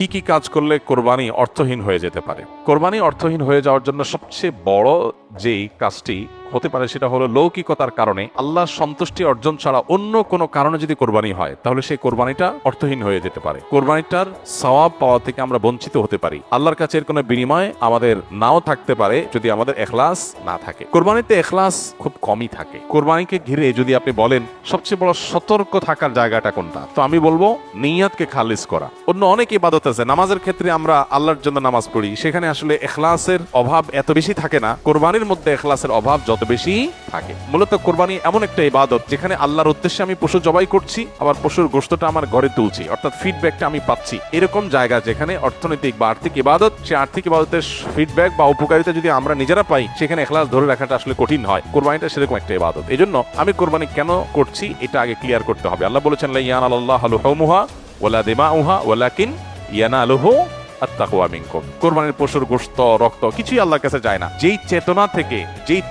কি কি কাজ করলে কোরবানি অর্থহীন হয়ে যেতে পারে? কোরবানি অর্থহীন হয়ে যাওয়ার জন্য সবচেয়ে বড় যেই কাজটি হতে পারে সেটা হলো লৌকিকতার কারণে। আল্লাহর সন্তুষ্টি অর্জন ছাড়া অন্য কোনো কারণে যদি কোরবানি হয়, তাহলে সেই কোরবানিটা অর্থহীন হয়ে যেতে পারে। কোরবানিটার সওয়াব পাওয়া থেকে আমরা বঞ্চিত হতে পারি। আল্লাহর কাছে এর কোনো বিনিময় আমাদের নাও থাকতে পারে যদি আমাদের এখলাস না থাকে। কোরবানিতে এখলাস খুব কমই থাকে। কোরবানিকে ঘিরে যদি আপনি বলেন, সবচেয়ে বড় সতর্ক থাকার জায়গাটা কোনটা? তো আমি বলব, নিয়াতকে খালিজ করা। অন্য অনেক ইবাদত আছে। নামাজের ক্ষেত্রে আমরা আল্লাহর জন্য নামাজ পড়ি। সেখানে আসলে এখলাসের অভাব এত বেশি থাকে না। কোরবানির মধ্যে এখলাসের অভাব যত বেশি থাকে। মূলত কোরবানি এমন একটা ইবাদত যেখানে আল্লাহর উদ্দেশ্যে আমি পশু জবাই করছি, আবার পশুর গোস্তটা আমার ঘরে তুলছি, অর্থাৎ ফিডব্যাকটা আমি পাচ্ছি। এরকম জায়গা যেখানে অর্থনৈতিক বা আর্থিক ইবাদত, সে আর্থিক ইবাদতের ফিডব্যাক বা উপকারিতা যদি আমরা নিজেরা পাই, সেখানে এখলাস ধরে রাখাটা আসলে কঠিন হয়। কোরবানিটা সেরকম একটা ইবাদত। এই জন্য আমি কোরবানি কেন করছি, এটা আগে ক্লিয়ার করতে হবে। আল্লাহ বলেছেন লাইয়ান আল্লাহ হালু হৌমুহা ওলা দেমা উহা ওলাকিন ইয়ানা আলুহু মিনকুম কোরবানির পশুর গোশত, রক্ত কিছুই আল্লাহর কাছে যায় না। যেই চেতনা থেকে, যেই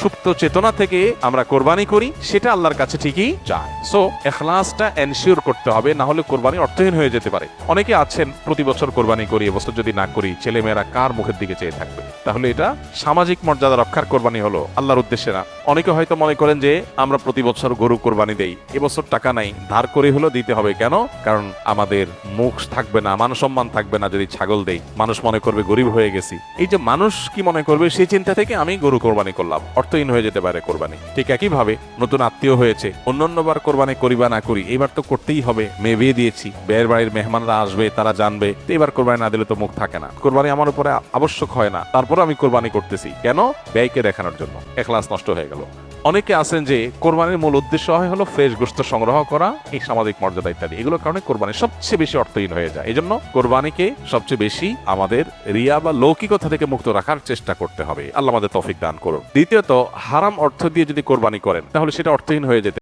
সুপ্ত চেতনা থেকে আমরা কোরবানি করি, সেটা আল্লাহর কাছে ঠিকই যায়। সো এখলাসটা এনশিওর করতে হবে না হলে কোরবানি অর্থহীন হয়ে যেতে পারে। অনেকে আছেন, প্রতি বছর কোরবানি করি এবছর যদি না করি, ছেলেমেয়েরা কার মুখের দিকে চেয়ে থাকবে? তাহলে এটা সামাজিক মর্যাদা রক্ষার কোরবানি হলো, আল্লাহর উদ্দেশ্যে না। অনেকে হয়তো মনে করেন যে, আমরা প্রতি বছর গরু কোরবানি দেই এবছর টাকা নাই, ধার করে হলো দিতে হবে। কেন? কারণ আমাদের মুখ থাকবে না, মান সম্মান থাকবে না যদি ছাগল দেই, মানুষ মনে করবে গরিব হয়ে গেছি। এই যে মানুষ কি মনে করবে, সেই চিন্তা থেকে আমি গরু কোরবানি করলাম। অর্থহীন হয়ে যেতে পারে কোরবানি। ঠিক একইভাবে নতুন আত্মীয় হয়েছে অন্য অন্যান্যবার কোরবানি করি বা না করি, এবার তো করতেই হবে। মেয়ে বিয়ে দিয়েছি, বেয়ের বাড়ির মেহমানরা আসবে, তারা জানবে, তো এবার কোরবানি না দিলে তো মুখ থাকে না। কোরবানি আমার উপরে আবশ্যক হয় না তারপর আমি কোরবানি করতেছি। কেন? ব্যয়কে দেখানোর জন্য। একলাস নষ্ট হয়ে গেল। অনেকে আছেন যে কোরবানির মূল উদ্দেশ্য হয় হলো ফ্রেশ গোস্ত সংগ্রহ করা, এই সামাজিক মর্যাদা ইত্যাদি। এগুলোর কারণে কোরবানি সবচেয়ে বেশি অর্থহীন হয়ে যায়। এই জন্য কোরবানিকে সবচেয়ে বেশি আমাদের রিয়া বা লৌকিকতা থেকে মুক্ত রাখার চেষ্টা করতে হবে। আল্লাহ আমাদের তফিক দান করুন দ্বিতীয়ত, হারাম অর্থ দিয়ে যদি কোরবানি করেন, তাহলে সেটা অর্থহীন হয়ে যেতে